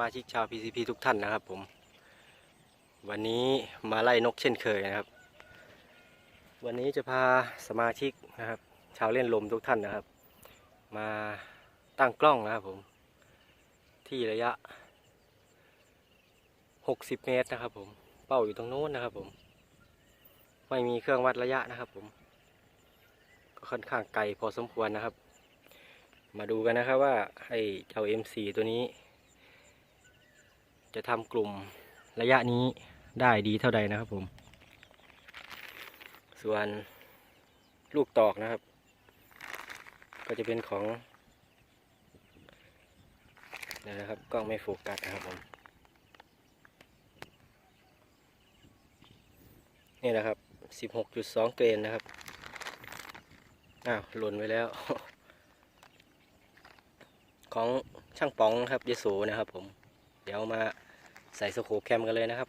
มาชิกชาว PCP ทุกท่านนะครับผม วันนี้มาไล่นกเช่นเคยนะครับ วันนี้จะพาสมาชิกนะครับ ชาวเล่นลมทุกท่านนะครับ มาตั้งกล้องนะครับผม ที่ระยะ 60 เมตรนะครับ ผม เป้าอยู่ตรงโน้นนะครับผม ไม่มีเครื่องวัดระยะนะครับผม ก็ค่อนข้างไกลพอสมควรนะครับ มาดูกันนะครับว่าให้เจ้า M4 ตัวนี้ จะทำกลุ่มระยะนี้ได้ดีเท่าใดนะครับผม ส่วนลูกตอกนะครับ ก็จะเป็นของนี่นะครับกล้องไม่โฟกัสนะครับผม นี่นะครับ16.2เกรนนะครับ อ้าวหล่นไว้แล้ว ของช่างป๋องนะครับยโสนะครับผม เดี๋ยวมา ใส่สโคปแคมกันเลยนะครับ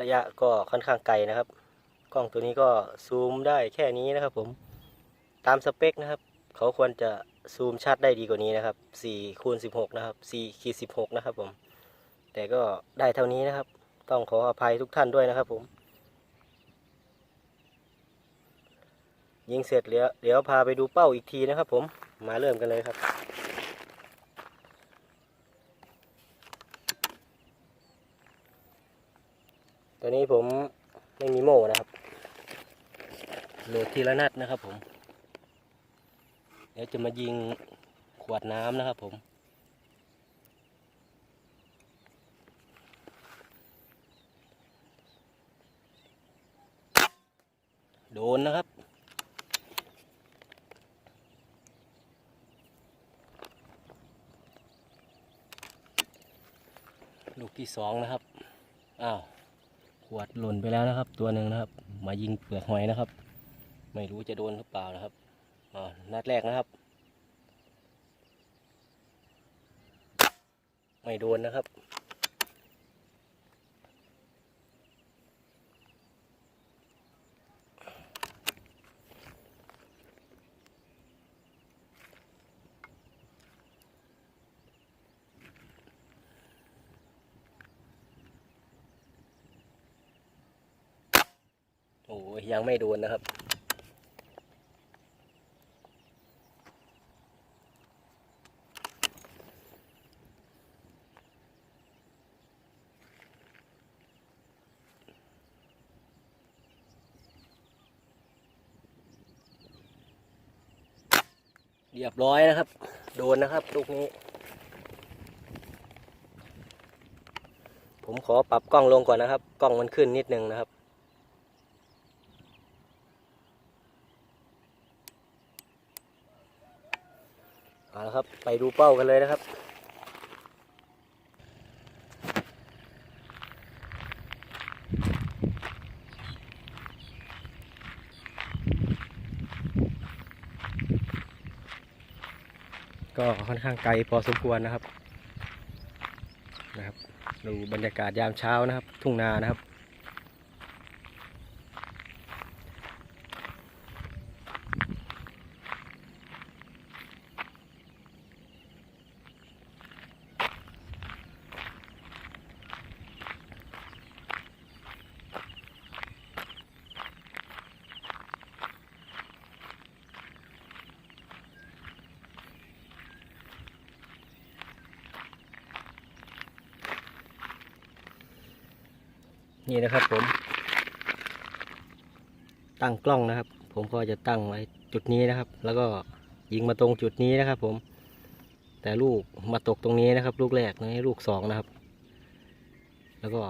ระยะก็ค่อนข้างไกลนะครับ กล้องตัวนี้ก็ซูมได้แค่นี้นะครับ ผมตามสเปคนะครับ เขาควรจะซูมชัดได้ดีกว่านี้นะครับ4คูณ16 นะครับ4ขีด16 นะครับผม แต่ก็ได้เท่านี้นะครับ ต้องขออภัยทุกท่านด้วยนะครับผม ยิงเสร็จเดี๋ยวเดี๋ยวพาไปดูเป้าอีกทีนะครับผม มาเริ่มกันเลยครับ ตัวนี้ผมไม่มีโม่นะครับโหลดทีละนัดนะครับผม เดี๋ยวจะมายิงขวดน้ำนะครับผมโดนนะครับ ลูกที่สองนะครับ อ้าว วดหล่นไปแล้วนะครับ ตัวหนึ่งนะครับ มายิงเปลือกหอยนะครับ ไม่รู้จะโดนหรือเปล่านะครับอ่านัดแรกนะครับ ไม่โดนนะครับ อ้ยยังไม่โดนนะครับ เรียบร้อยนะครับ โดนนะครับลูกนี้ผมขอปรับกล้องลงก่อนนะครับ กล้องมันขึ้นนิดนึงนะครับ เอาละครับไปดูเป้ากันเลยนะครับก็ค่อนข้างไกลพอสมควรนะครับนะครับ ดูบรรยากาศยามเช้านะครับ ทุ่งนานะครับ นี่นะครับผม ตั้งกล้องนะครับ ผมก็จะตั้งไว้จุดนี้นะครับ แล้วก็ยิงมาตรงจุดนี้นะครับ ผม แต่ลูกมาตกตรงนี้นะครับ ลูกแรกนี่ลูกสองนะครับ แล้วก็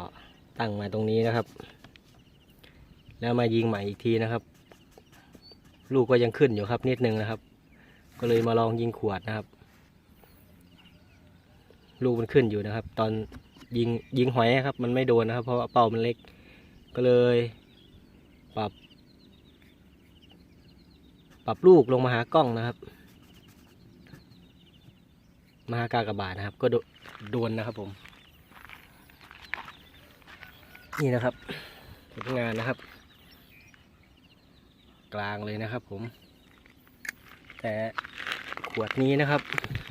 ตั้งมาตรงนี้นะครับ แล้วมายิงใหม่อีกทีนะครับ ลูกก็ยังขึ้นอยู่ครับนิดนึงนะครับ ก็เลยมาลองยิงขวดนะครับ ลูกมันขึ้นอยู่นะครับ ตอน ยิงยิงหอยครับ มันไม่โดนนะครับ เพราะเป้ามันเล็กก็เลย ปรับ ปรับลูกลงมาหากล้องนะครับ มาหากากบาทนะครับ ก็โดโดนนะครับผม นี่นะครับผลงานนะครับ กลางเลยนะครับผม แต่ขวดนี้นะครับ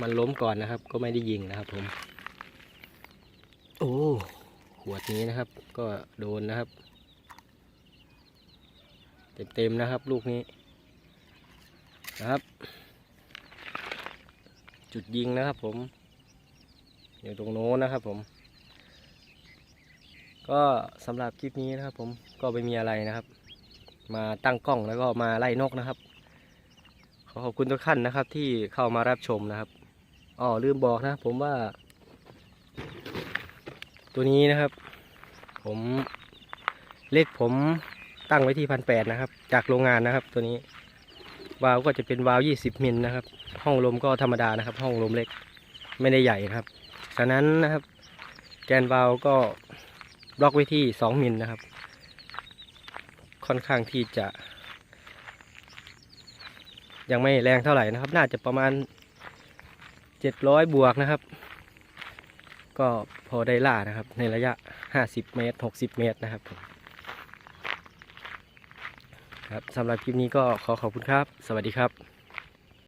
มันล้มก่อนนะครับ ก็ไม่ได้ยิงนะครับผม โอ้ขวดนี้นะครับ ก็โดนนะครับ เต็มๆนะครับ ลูกนี้นะครับ จุดยิงนะครับ ผม อยู่ตรงโน้นนะครับ ผม ก็สำหรับคลิปนี้นะครับ ผมก็ไม่มีอะไรนะครับ มาตั้งกล้องแล้วก็มาไล่นกนะครับขอขอบคุณทุกท่านนะครับที่เข้ามารับชมนะครับอ๋อลืมบอกนะผมว่า ตัวนี้นะครับ ผมเลขผมตั้งไว้ที่พันแปดนะครับ จากโรงงานนะครับ ตัวนี้ วาล์วก็จะเป็นวาล์วยี่สิบมิลนะครับ ห้องลมก็ธรรมดานะครับ ห้องลมเล็กไม่ได้ใหญ่นะครับ ฉะนั้นนะครับ แกนวาล์วก็บล็อกไว้ที่สองมิลนะครับ ค่อนข้างที่จะ ยังไม่แรงเท่าไหร่นะครับ น่าจะประมาณเจ็ดร้อยบวกนะครับ ก็พอได้ล่านะครับ ในระยะ 50 เมตร 60 เมตรนะครับผมครับสำหรับคลิปนี้ก็ขอขอบคุณครับ สวัสดีครับ